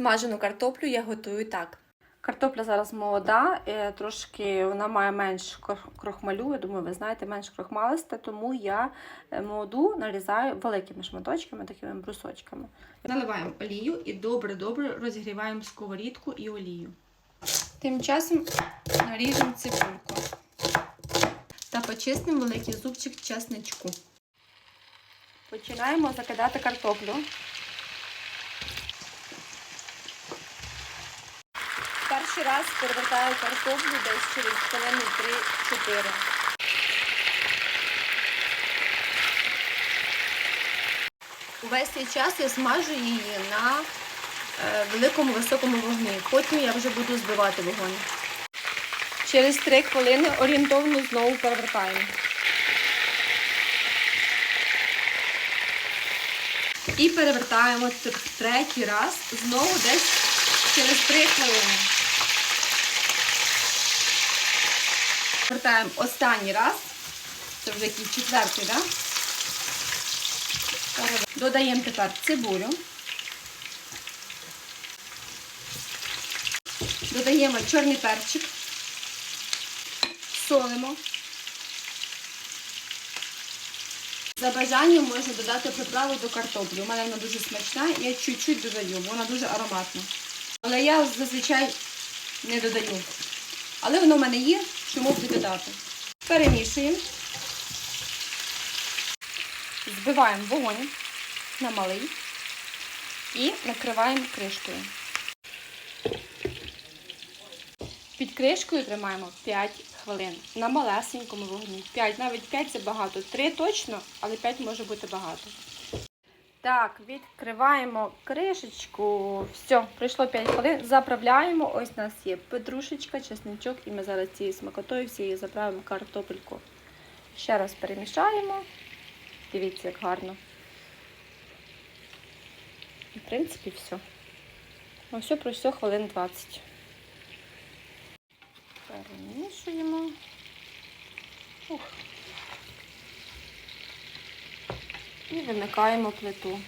Смажену картоплю я готую так. Картопля зараз молода, е, трошки вона має менш крохмалю. Я думаю, ви знаєте, менш крохмалиста, тому я е, молоду нарізаю великими шматочками, такими брусочками. Наливаємо олію і добре-добре розігріваємо сковорідку і олію. Тим часом наріжемо цибульку та почистимо великий зубчик чесничку. Починаємо закидати картоплю. Перший раз перевертаю картоплю десь через хвилини 3-4. Увесь цей час я смажу її на е, великому високому вогні. Потім я вже буду збивати вогонь. Через 3 хвилини орієнтовно знову перевертаємо. І перевертаємо третій раз знову десь через 3 хвилини. Повертаємо останній раз. Це вже якийсь четвертий, так? Додаємо тепер цибулю. Додаємо чорний перчик, солимо. За бажанням можна додати приправу до картоплі. У мене вона дуже смачна, я чуть-чуть додаю, бо вона дуже ароматна. Але я зазвичай не додаю. Але воно в мене є, чому б не додати. Перемішуємо. Збиваємо вогонь на малий і накриваємо кришкою. Під кришкою тримаємо 5 хвилин на малесенькому вогні. 5, навіть 5 це багато. 3 точно, але 5 може бути багато. Так, відкриваємо кришечку. Все, пройшло 5 хвилин. Заправляємо. Ось у нас є петрушечка, чесничок, і ми зараз цією смакотою всією заправимо картопельку. Ще раз перемішаємо. Дивіться, як гарно. І, в принципі, все. Ну, все пройшло хвилин 20. Перемішуємо. Ух. І вимикаємо плиту.